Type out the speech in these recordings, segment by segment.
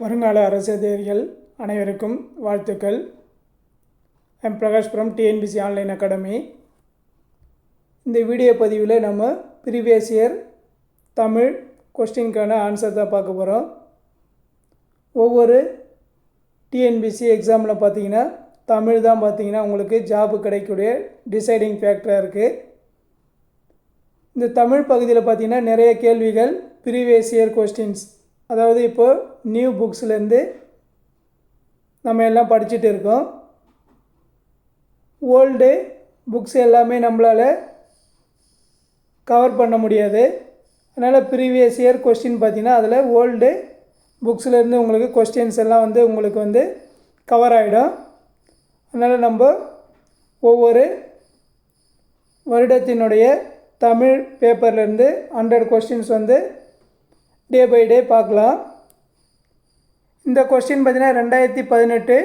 வருங்கால அரசியல் அனைவருக்கும் வாழ்த்துக்கள். M. Prakashpuram TNPSC online academy இந்த வீடியோ பதிவில் நம்ம ப்ரீவியஸ் இயர் தமிழ் கொஸ்டினுக்கான ஆன்சர் தான் பார்க்க போகிறோம் ஒவ்வொரு டிஎன்பிசி எக்ஸாமில் பார்த்தீங்கன்னா தமிழ் தான் பார்த்தீங்கன்னா உங்களுக்கு ஜாபு கிடைக்கக்கூடிய டிசைடிங் ஃபேக்டராக இருக்குது இந்த தமிழ் பகுதியில் பார்த்தீங்கன்னா நிறைய கேள்விகள் ப்ரீவியஸ் இயர் கொஸ்டின்ஸ் அதாவது இப்போது நியூ புக்ஸ்லேருந்து நம்ம எல்லாம் படிச்சுட்டு இருக்கோம். ஓல்டு புக்ஸ் எல்லாமே நம்மளால் கவர் பண்ண முடியாது. அதனால் ப்ரீவியஸ் இயர் கொஸ்டின் பார்த்தீங்கன்னா அதில் ஓல்டு புக்ஸ்லேருந்து உங்களுக்கு கொஸ்டின்ஸ் எல்லாம் வந்து உங்களுக்கு வந்து கவர் ஆகிடும் அதனால் நம்ம ஒவ்வொரு வருடத்தினுடைய தமிழ் பேப்பர்லேருந்து ஹண்ட்ரட் கொஸ்டின்ஸ் வந்து டே பை டே பார்க்கலாம். இந்த கொஸ்டின் பார்த்தீங்கன்னா ரெண்டாயிரத்தி பதினெட்டு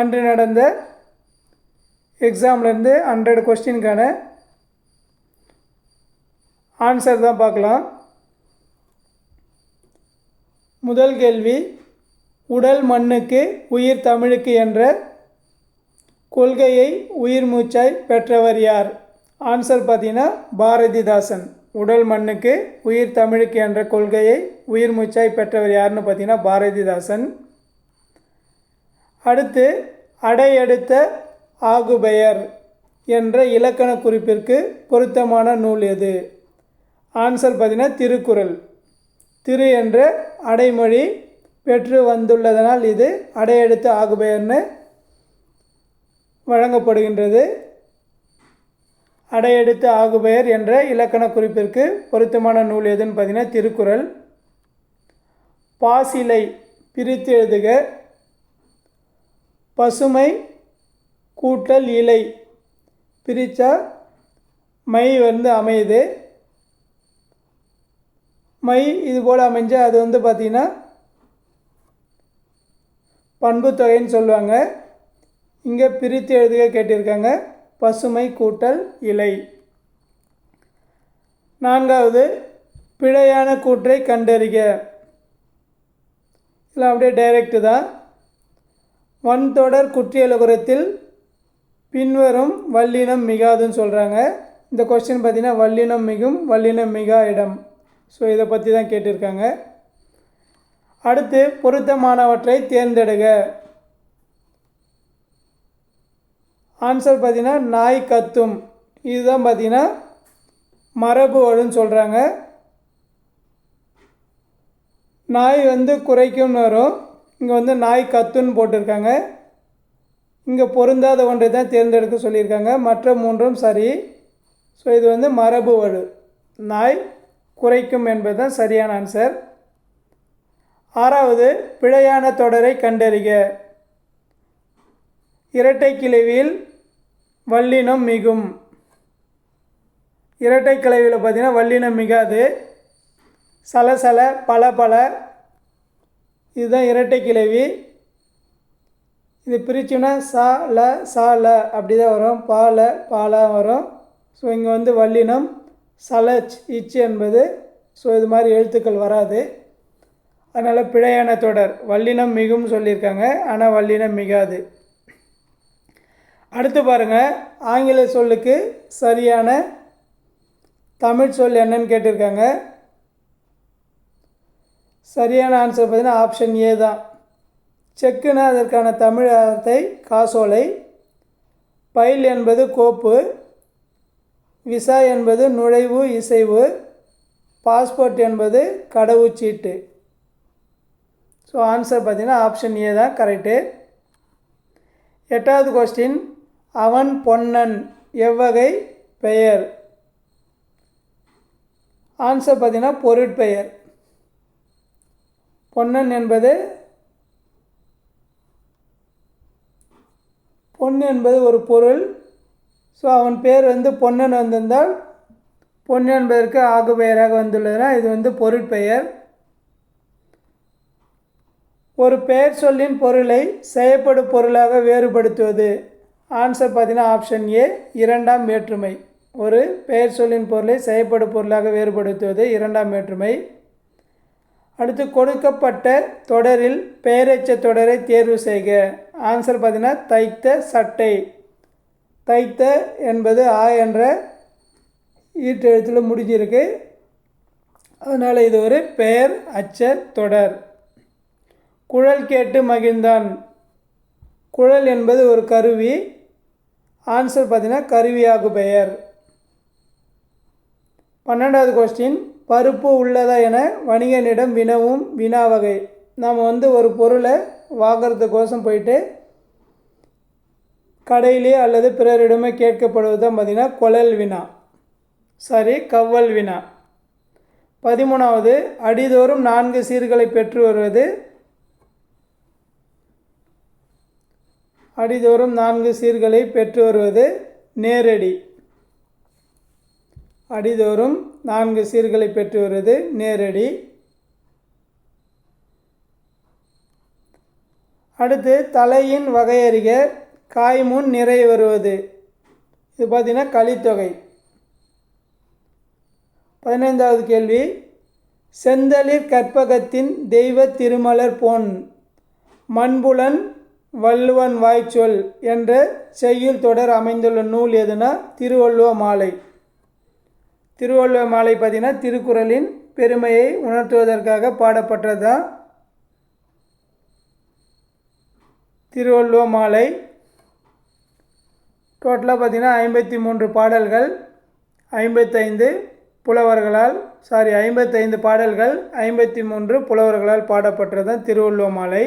அன்று நடந்த எக்ஸாம்லேருந்து ஹண்ட்ரட் கொஸ்டினுக்கான ஆன்சர் தான் பார்க்கலாம். முதல் கேள்வி உடல் மண்ணுக்கு உயிர் தமிழுக்கு என்ற கொள்கையை உயிர் மூச்சாய் பெற்றவர் யார்? ஆன்சர் பார்த்தீங்கன்னா பாரதிதாசன். உடல் மண்ணுக்கு உயிர் தமிழுக்கு என்ற கொள்கையை உயிர் மூச்சாய் பெற்றவர் யாருன்னு பார்த்தீங்கன்னா பாரதிதாசன். அடுத்து அடையெடுத்த ஆகுபெயர் என்ற இலக்கண குறிப்பிற்கு பொருத்தமான நூல் எது? ஆன்சர் பார்த்தீங்கன்னா திருக்குறள். திரு என்ற அடைமொழி பெற்று வந்துள்ளதனால் இது அடையெடுத்த ஆகுபெயர்னு வழங்கப்படுகின்றது. அடையெடுத்த ஆகுபெயர் என்ற இலக்கண குறிப்பிற்கு பொருத்தமான நூல் எதுன்னு பார்த்தீங்கன்னா திருக்குறள். பாசிலை பிரித்து எழுதுக. பசுமை கூட்டல் இலை பிரித்தா மை வந்து அமையுது. மை இது போல் அமைஞ்சால் அது வந்து பார்த்திங்கன்னா பண்பு தொகைன்னு சொல்லுவாங்க. இங்கே பிரித்து எழுதுக கேட்டிருக்காங்க. பசுமை கூட்டல் இலை. நான்காவது பிழையான கூற்றை கண்டறிக. இல்லை அப்படியே டைரக்டு தான். வன்தொடர் குற்றியலுகரத்தில் பின்வரும் வல்லினம் மிகாதுன்னு சொல்கிறாங்க இந்த கொஸ்டின் பார்த்தீங்கன்னா வல்லினம் மிகும் வல்லினம் மிகா இடம். ஸோ இதை பற்றி தான் கேட்டிருக்காங்க. அடுத்து பொருத்தமானவற்றை தேர்ந்தெடுக. ஆன்சர் பார்த்தீங்கன்னா நாய் கத்தும். இதுதான் பார்த்தீங்கன்னா மரபு வழுன்னு சொல்கிறாங்க நாய் வந்து குறைக்கும்னு வரும். இங்கே வந்து நாய் கத்துன்னு போட்டிருக்காங்க. இங்கே பொருந்தாத ஒன்றை தான் தேர்ந்தெடுக்க சொல்லியிருக்காங்க. மற்ற மூன்றும் சரி. ஸோ இது வந்து மரபு வலு. நாய் குறைக்கும் என்பது தான் சரியான ஆன்சர் ஆறாவது பிழையான தொடரை கண்டறிக. இரட்டை கிளைவில் வல்லினம் மிகும். இரட்டை கிளைவில் பார்த்தீங்கன்னா வல்லினம் மிகாது. சலசல பல பல. இதுதான் இரட்டை கிளவி. இது பிரிச்சோன்னா சா ல சா ல. அப்படி தான் வரும் பால பாலா வரும். ஸோ இங்கே வந்து வல்லினம் சலச் இச் என்பது. ஸோ இது மாதிரி எழுத்துக்கள் வராது. அதனால் பிழையான தொடர். வல்லினம் மிகும் சொல்லியிருக்காங்க. ஆனால் வல்லினம் மிகாது. அடுத்து பாருங்கள் ஆங்கில சொல்லுக்கு சரியான தமிழ் சொல் என்னன்னு கேட்டிருக்காங்க. சரியான ஆன்சர் பார்த்தீங்கன்னா ஆப்ஷன் ஏ தான். செக்குனா அதற்கான தமிழ் காசோலை பைல் என்பது கோப்பு விசா என்பது நுழைவு இசைவு பாஸ்போர்ட் என்பது கடவுச்சீட்டு. ஸோ ஆன்சர் பார்த்தீங்கன்னா ஆப்ஷன் ஏ தான் கரெக்டு எட்டாவது கொஸ்டின் அவன் பொன்னன் எவ்வகை பெயர்? ஆன்சர் பார்த்தீங்கன்னா பொருட்பெயர். பொன்னன் என்பது பொன் என்பது ஒரு பொருள். ஸோ அவன் பேர் வந்து பொன்னன் வந்திருந்தால் பொன் என்பதற்கு ஆகு பெயராக வந்துள்ளதுனா இது வந்து பொருட்பெயர். ஒரு பெயர் சொல்லின் பொருளை செய்யப்படும் பொருளாக வேறுபடுத்துவது. ஆன்சர் பார்த்தீங்கன்னா ஆப்ஷன் ஏ இரண்டாம் வேற்றுமை. ஒரு பெயர் சொல்லின் பொருளை செய்யப்படும் பொருளாக வேறுபடுத்துவது இரண்டாம் வேற்றுமை. அடுத்து கொடுக்கப்பட்ட தொடரில் பெயரெச்ச தொடரை தேர்வு செய்க. ஆன்சர் பார்த்தீங்கன்னா தைத்த சட்டை. தைத்த என்பது ஆ என்ற ஈட்டெழுத்தில் முடிஞ்சிருக்கு. அதனால் இது ஒரு பெயர் அச்ச தொடர். குழல் கேட்டு மகிழ்ந்தான். குழல் என்பது ஒரு கருவி ஆன்சர் பார்த்தீங்கன்னா கருவியாகு பெயர். பன்னெண்டாவது கொஸ்டின் பருப்பு உள்ளதா என வணிகனிடம் வினவும் வினா வகை. நாம் வந்து ஒரு பொருளை வாங்கிறதுக்கோசம் போயிட்டு கடையிலே அல்லது பிறரிடமே கேட்கப்படுவது தான் பார்த்திங்கன்னா கொழல் வினா. சாரி கவ்வல் வினா. பதிமூணாவது அடிதோறும் நான்கு சீர்களை பெற்று வருவது அடிதோறும் நான்கு சீர்களை பெற்று வருவது நேரடி. அடிதோறும் நான்கு சீர்களை பெற்று வருவது நேரடி. அடுத்து தலையின் வகையறிக காய்முன் நிறை வருவது. இது பார்த்திங்கன்னா கலித்தொகை பதினைந்தாவது கேள்வி. செந்தளிர் கற்பகத்தின் தெய்வ திருமலர் பொன். மண்புலன் வள்ளுவன் வாய்ச்சொல் என்ற செய்யுள் தொடர் அமைந்துள்ள நூல் எதுனா திருவள்ளுவ மாலை. திருவள்ளுவ மாலை பார்த்திங்கன்னா திருக்குறளின் பெருமையை உணர்த்துவதற்காக பாடப்பட்டது? தான் திருவள்ளுவ மாலை. டோட்டலாக பார்த்திங்கன்னா ஐம்பத்தி மூன்று பாடல்கள் ஐம்பத்தைந்து புலவர்களால் சாரி ஐம்பத்தைந்து பாடல்கள் ஐம்பத்தி மூன்று புலவர்களால் பாடப்பட்டது தான் திருவள்ளுவ மாலை.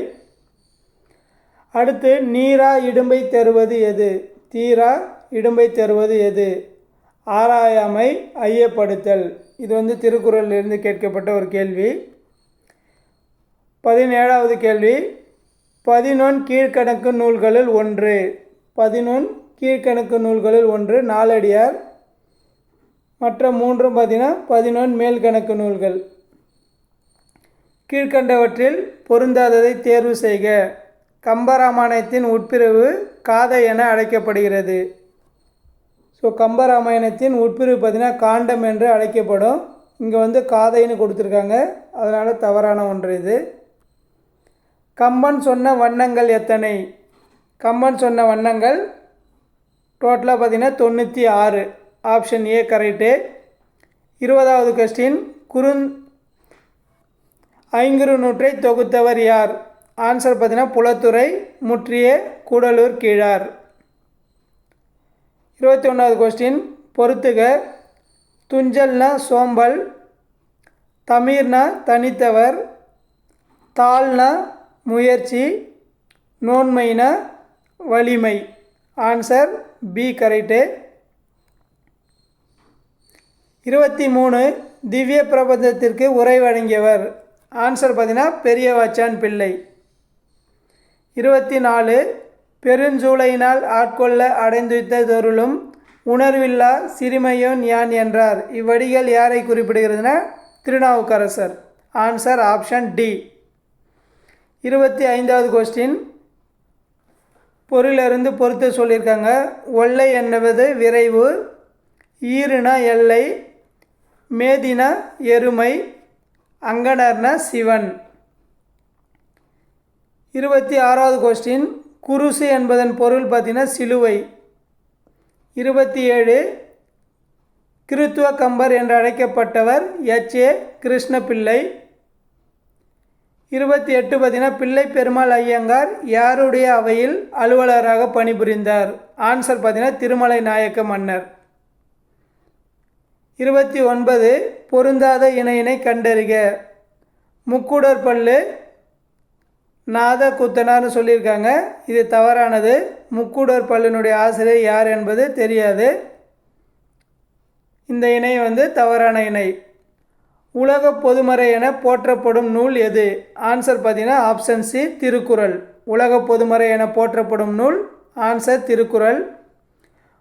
அடுத்து நீரா இடும்பை தருவது எது? தீரா இடும்பை தருவது எது? ஆராயாமை ஐயப்படுத்தல். இது வந்து திருக்குறளிலிருந்து கேட்கப்பட்ட ஒரு கேள்வி. பதினேழாவது கேள்வி. பதினொன் கீழ்கணக்கு நூல்களில் ஒன்று. பதினொன் கீழ்கணக்கு நூல்களில் ஒன்று. நாலடியார். மற்ற மூன்றும் பார்த்தீங்கன்னா பதினொன் மேல்கணக்கு நூல்கள். கீழ்கண்டவற்றில் பொருந்தாததை தேர்வு செய்க. கம்பராமாயணத்தின் உட்பிரிவு காதை என அழைக்கப்படுகிறது. ஸோ கம்பராமாயணத்தின் உட்பிரிவு பார்த்திங்கன்னா காண்டம் என்று அழைக்கப்படும். இங்கே வந்து காதைன்னு கொடுத்துருக்காங்க. அதனால் தவறான ஒன்று இது. கம்பன் சொன்ன வண்ணங்கள் எத்தனை? கம்பன் சொன்ன வண்ணங்கள் டோட்டலாக பார்த்திங்கன்னா தொண்ணூற்றி ஆறு. ஆப்ஷன் ஏ கரெக்டு இருபதாவது கொஸ்டின் குறுந் ஐங்குறு நூற்றை தொகுத்தவர் யார்? ஆன்சர் பார்த்தீங்கன்னா புலத்துறை முற்றிய கூடலூர் கீழார். இருபத்தி ஒன்றாவது கொஸ்டின் பொறுத்துக. துஞ்சல்னா சோம்பல் தமிர்னா தனித்தவர் தாள்னா முயற்சி நோன்மைனா வலிமை. ஆன்சர் பி கரெக்டு இருபத்தி மூணு திவ்ய பிரபஞ்சத்திற்கு உரை வழங்கியவர். ஆன்சர் பார்த்தீங்கன்னா பெரியவாச்சான் பிள்ளை. இருபத்தி நாலு பெருஞ்சூளையினால் ஆட்கொள்ள அடைந்துத்தருளும் உணர்வில்லா சிறுமையோன் யான் என்றார். இவ்வடிகள் யாரை குறிப்பிடுகிறதுனா திருநாவுக்கரசர். ஆன்சர் ஆப்ஷன் டி இருபத்தி ஐந்தாவது கொஸ்டின் பொருளிலிருந்து பொறுத்து சொல்லியிருக்காங்க. ஒல்லை என்பது விரைவு ஈருனா எல்லை மேதினா எருமை அங்கனர்னா சிவன். இருபத்தி ஆறாவது கொஸ்டின் குருசு என்பதன் பொருள் பார்த்தீங்கன்னா சிலுவை. இருபத்தி ஏழு கிறித்துவ கம்பர் என்று அழைக்கப்பட்டவர் எச். ஏ. கிருஷ்ணபிள்ளை இருபத்தி எட்டு பார்த்தீங்கன்னா பிள்ளை பெருமாள் ஐயங்கார் யாருடைய அவையில் அலுவலராக பணிபுரிந்தார்? ஆன்சர் பார்த்தீங்கன்னா திருமலை நாயக்க மன்னர். இருபத்தி ஒன்பது பொருந்தாத இணையினை கண்டறிக. முக்குடர் பல்லு நாத குத்தனார்னு சொல்லியிருக்காங்க. இது தவறானது. முக்கூடர் பல்லினுடைய ஆசிரியர் யார் என்பது தெரியாது. இந்த இணை வந்து தவறான இணை. உலக பொதுமறை என போற்றப்படும் நூல் எது? ஆன்சர் பார்த்தீங்கன்னா ஆப்ஷன் சி திருக்குறள். உலக பொதுமறை என போற்றப்படும் நூல் ஆன்சர் திருக்குறள்.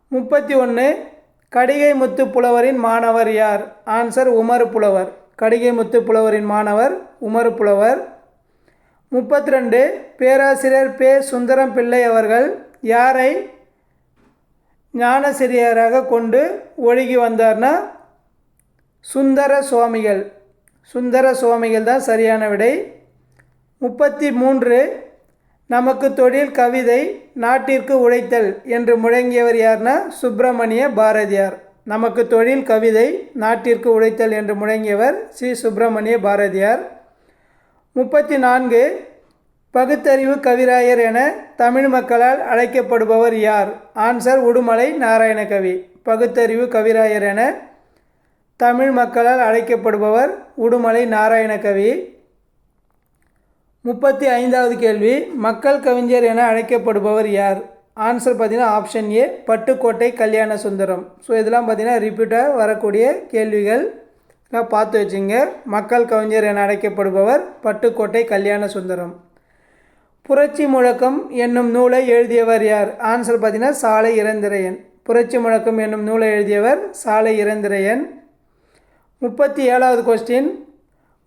முப்பத்தி ஒன்று கடிகை முத்து புலவரின் மாணவர் யார்? ஆன்சர் உமர் புலவர். கடிகை முத்து புலவரின் மாணவர் உமர் புலவர். முப்பத்தி ரெண்டு பேராசிரியர் பே. சுந்தரம் பிள்ளை அவர்கள் யாரை ஞானசிரியராக கொண்டு ஒழுகி வந்தார்னா? சுந்தர சுவாமிகள் சுந்தர சுவாமிகள் தான் சரியான விடை. முப்பத்தி மூன்று நமக்கு தொழில் கவிதை நாட்டிற்கு உழைத்தல் என்று முழங்கியவர் யார்னா? சுப்பிரமணிய பாரதியார். நமக்கு தொழில் கவிதை நாட்டிற்கு உழைத்தல் என்று முழங்கியவர் ஸ்ரீ சுப்பிரமணிய பாரதியார். முப்பத்தி நான்கு பகுத்தறிவு கவிராயர் என தமிழ் மக்களால் அழைக்கப்படுபவர் யார்? ஆன்சர் உடுமலை நாராயணகவி பகுத்தறிவு கவிராயர் என தமிழ் மக்களால் அழைக்கப்படுபவர் உடுமலை நாராயணகவி முப்பத்தி ஐந்தாவது கேள்வி மக்கள் கவிஞர் என அழைக்கப்படுபவர் யார்? ஆன்சர் பார்த்தீங்கன்னா ஆப்ஷன் ஏ பட்டுக்கோட்டை கல்யாண சுந்தரம். ஸோ இதெல்லாம் பார்த்தீங்கன்னா ரிப்பீட்டாக வரக்கூடிய கேள்விகள். பார்த்து வச்சுங்க. மக்கள் கவிஞர் என அழைக்கப்படுபவர் பட்டுக்கோட்டை கல்யாண சுந்தரம். புரட்சி முழக்கம் என்னும் நூலை எழுதியவர் யார்? ஆன்சர் பார்த்தீங்கன்னா சாலை இறந்திரையன். புரட்சி முழக்கம் என்னும் நூலை எழுதியவர் சாலை இறந்திரையன். முப்பத்தி ஏழாவது கொஸ்டின்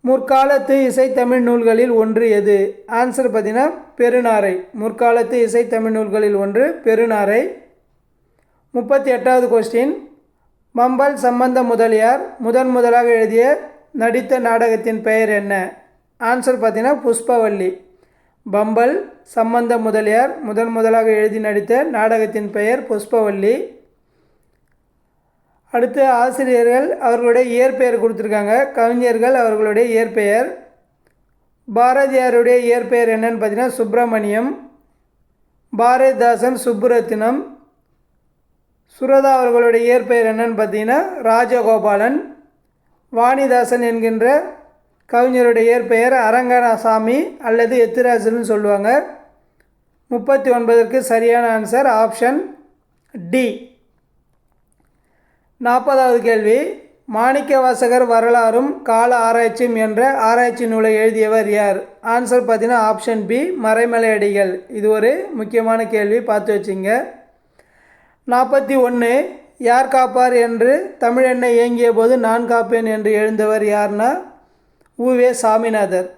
முற்காலத்து இசைத்தமிழ் நூல்களில் ஒன்று எது? ஆன்சர் பார்த்தீங்கன்னா பெருநாரை. முற்காலத்து இசைத்தமிழ் நூல்களில் ஒன்று பெருநாரை. முப்பத்தி எட்டாவது கொஸ்டின் மம்பல் சம்பந்த முதலியார் முதன் முதலாக எழுதிய நடித்த நாடகத்தின் பெயர் என்ன? ஆன்சர் பார்த்தீங்கன்னா புஷ்பவல்லி. பம்பல் சம்பந்த முதலியார் முதன் முதலாக எழுதி நடித்த நாடகத்தின் பெயர் புஷ்பவல்லி. அடுத்து ஆசிரியர்கள் அவர்களுடைய இயற்பெயர் கொடுத்துருக்காங்க. கவிஞர்கள் அவர்களுடைய இயற்பெயர். பாரதியாருடைய இயற்பெயர் என்னன்னு பார்த்தீங்கன்னா சுப்பிரமணியம் பாரதிதாசன் சுப்புரத்தினம் சுரதா அவர்களுடைய இயற்பெயர் என்னன்னு பார்த்தீங்கன்னா ராஜகோபாலன் வாணிதாசன் என்கின்ற கவிஞருடைய இயற்பெயர் அரங்கநாசாமி அல்லது எத்திராசன் சொல்லுவாங்க. முப்பத்தி ஒன்பதற்கு சரியான ஆன்சர் ஆப்ஷன் டி நாற்பதாவது கேள்வி மாணிக்க வாசகர் வரலாறும் கால ஆராய்ச்சியும் என்ற ஆராய்ச்சி நூலை எழுதியவர் யார்? ஆன்சர் பார்த்தீங்கன்னா ஆப்ஷன் பி மறைமலை அடிகள் இது ஒரு முக்கியமான கேள்வி பார்த்து வச்சுங்க. நாற்பத்தி ஒன்று யார் காப்பார் என்று தமிழெண்ணை இயங்கிய போது நான் காப்பேன் என்று எழுந்தவர் யார்னா? உவே சாமிநாதர்.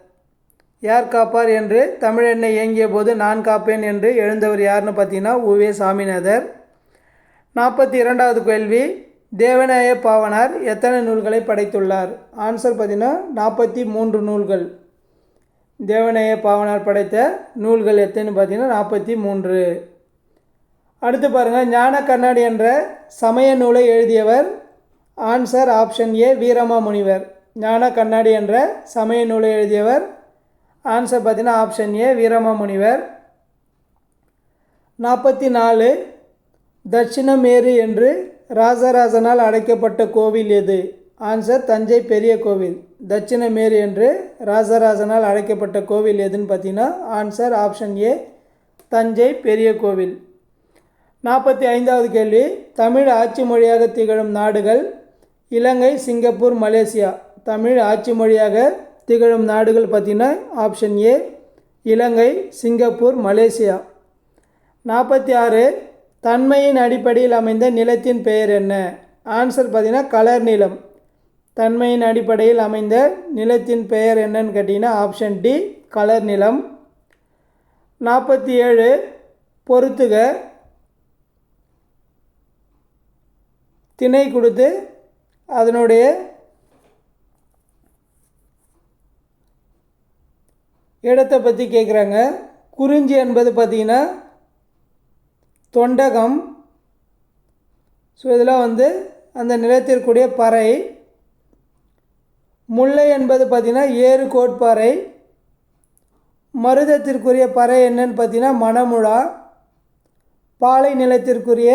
யார் காப்பார் என்று தமிழெண்ணை இயங்கிய போது நான் காப்பேன் என்று எழுந்தவர் யாருன்னு பார்த்தீங்கன்னா உவே சாமிநாதர். நாற்பத்தி இரண்டாவது கேள்வி தேவநாய பாவனார் எத்தனை நூல்களை படைத்துள்ளார்? ஆன்சர் பார்த்தீங்கன்னா நாற்பத்தி மூன்று நூல்கள். தேவநாய பாவனார் படைத்த நூல்கள் எத்தனை பார்த்தீங்கன்னா நாற்பத்தி மூன்று. அடுத்து பாருங்கள் ஞான கண்ணாடி என்ற சமய நூலை எழுதியவர் ஆன்சர் ஆப்ஷன் ஏ வீரமா முனிவர். ஞான கண்ணாடி என்ற சமய நூலை எழுதியவர் ஆன்சர் பார்த்தீங்கன்னா ஆப்ஷன் ஏ வீரமா முனிவர். நாற்பத்தி நாலு தட்சிணமேரு என்று ராசராசனால் அழைக்கப்பட்ட கோவில் எது? ஆன்சர் தஞ்சை பெரிய கோவில். தட்சிணமேரு என்று ராசராசனால் அழைக்கப்பட்ட கோவில் எதுன்னு பார்த்தீங்கன்னா ஆன்சர் ஆப்ஷன் ஏ தஞ்சை பெரிய கோவில். நாற்பத்தி ஐந்தாவது கேள்வி. தமிழ் ஆட்சி மொழியாக திகழும் நாடுகள் இலங்கை சிங்கப்பூர் மலேசியா. தமிழ் ஆட்சி மொழியாக திகழும் நாடுகள் பார்த்திங்கன்னா option A Ilangai Singapore Malaysia. நாற்பத்தி ஆறு தன்மையின் அடிப்படையில் அமைந்த நிலத்தின் பெயர் என்ன? ஆன்சர் பார்த்திங்கன்னா கலர் நிலம் தன்மையின் அடிப்படையில் அமைந்த நிலத்தின் பெயர் என்னன்னு கேட்டிங்கன்னா ஆப்ஷன் டி கலர் நிலம் நாற்பத்தி ஏழு பொறுத்துக. திணை கொடுத்து அதனுடைய இடத்தை பற்றி கேட்குறாங்க குறிஞ்சி என்பது பார்த்திங்கன்னா தொண்டகம். ஸோ இதெல்லாம் வந்து அந்த நிலத்திற்குரிய பறை. முல்லை என்பது பார்த்திங்கன்னா ஏறு கோட்பாறை. மருதத்திற்குரிய பறை என்னன்னு பார்த்தீங்கன்னா மணமுழா. பாலை நிலத்திற்குரிய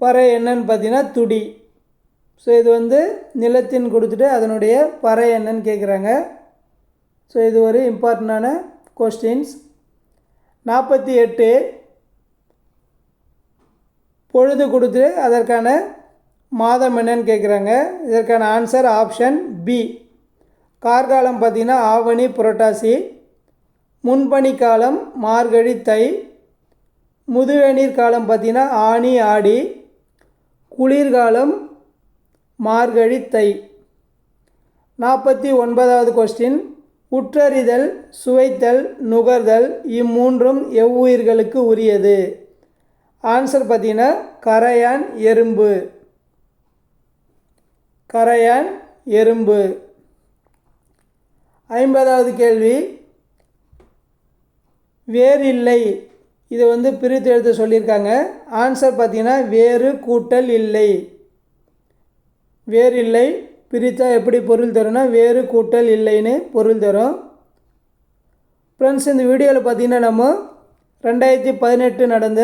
பறை என்னன்னு பார்த்தீங்கன்னா துடி. ஸோ இது வந்து நிலத்தின் கொடுத்துட்டு அதனுடைய பறை என்னன்னு கேட்குறாங்க ஸோ இது ஒரு இம்பார்ட்டண்டான கொஸ்டின்ஸ் நாற்பத்தி எட்டு பொழுது கொடுத்து அதற்கான மாதம் என்னன்னு கேட்குறாங்க இதற்கான ஆன்சர் ஆப்ஷன் பி கார்காலம் பார்த்திங்கன்னா ஆவணி புரட்டாசி முன்பனி காலம் மார்கழி தை முதுவேநீர் காலம் பார்த்திங்கன்னா ஆனி ஆடி குளிர்காலம் மார்கழி தை. நாற்பத்தி ஒன்பதாவது கொஸ்டின் உற்றறிதல் சுவைத்தல் நுகர்தல் இம்மூன்றும் எவ்வுயிர்களுக்கு உரியது? ஆன்சர் பார்த்தீங்கன்னா கரையான் எறும்பு. கரையான் எறும்பு. ஐம்பதாவது கேள்வி. வேறில்லை. இதை வந்து பிரித்து எழுத சொல்லியிருக்காங்க. ஆன்சர் பார்த்திங்கன்னா வேறு கூட்டல் இல்லை. வேறு இல்லை. பிரித்தா எப்படி பொருள் தரும்னா வேறு கூட்டல் இல்லைன்னு பொருள் தரும். ஃப்ரெண்ட்ஸ் இந்த வீடியோவில் பார்த்தீங்கன்னா நம்ம ரெண்டாயிரத்தி பதினெட்டு நடந்த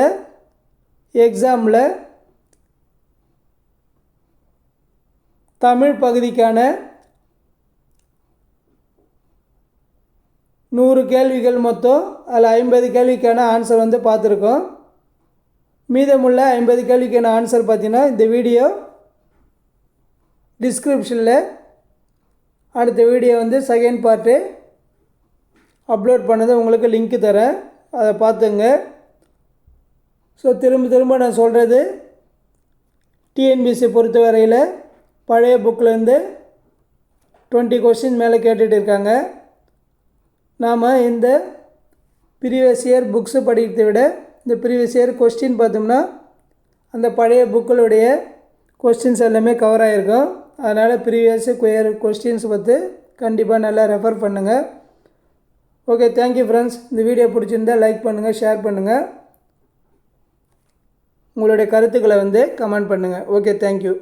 எக்ஸாமில் தமிழ் பகுதிக்கான நூறு கேள்விகள் மொத்தம் அதில் ஐம்பது கேள்விக்கான ஆன்சர் வந்து பார்த்துருக்கோம். மீதமுள்ள ஐம்பது கேள்விக்கான ஆன்சர் பார்த்திங்கன்னா இந்த வீடியோ டிஸ்கிரிப்ஷனில் அடுத்த வீடியோ வந்து செகண்ட் பார்ட்டு அப்லோட் பண்ணது உங்களுக்கு லிங்க்கு தரேன். அதை பார்த்துங்க. ஸோ திரும்ப திரும்ப நான் சொல்கிறது டிஎன்பிசி பொறுத்த வரையில் பழைய புக்கிலேருந்து டுவெண்ட்டி கொஸ்டின் மேலே கேட்டுகிட்டு இருக்காங்க. நாம் இந்த ப்ரீவியஸ் இயர் புக்ஸு படிக்கிறதை விட இந்த ப்ரீவியஸ் இயர் கொஸ்டின் பார்த்தோம்னா அந்த பழைய புக்களுடைய கொஸ்டின்ஸ் எல்லாமே கவர் ஆகிருக்கும் அதனால் ப்ரீவியஸ் இயர் கொஸ்டின்ஸ் பார்த்து கண்டிப்பாக நல்லா ரெஃபர் பண்ணுங்கள் ஓகே தேங்க்யூ ஃப்ரெண்ட்ஸ் இந்த வீடியோ பிடிச்சிருந்தா லைக் பண்ணுங்கள் ஷேர் பண்ணுங்கள் உங்களுடைய கருத்துக்களை வந்து கமெண்ட் பண்ணுங்கள் ஓகே தேங்க்யூ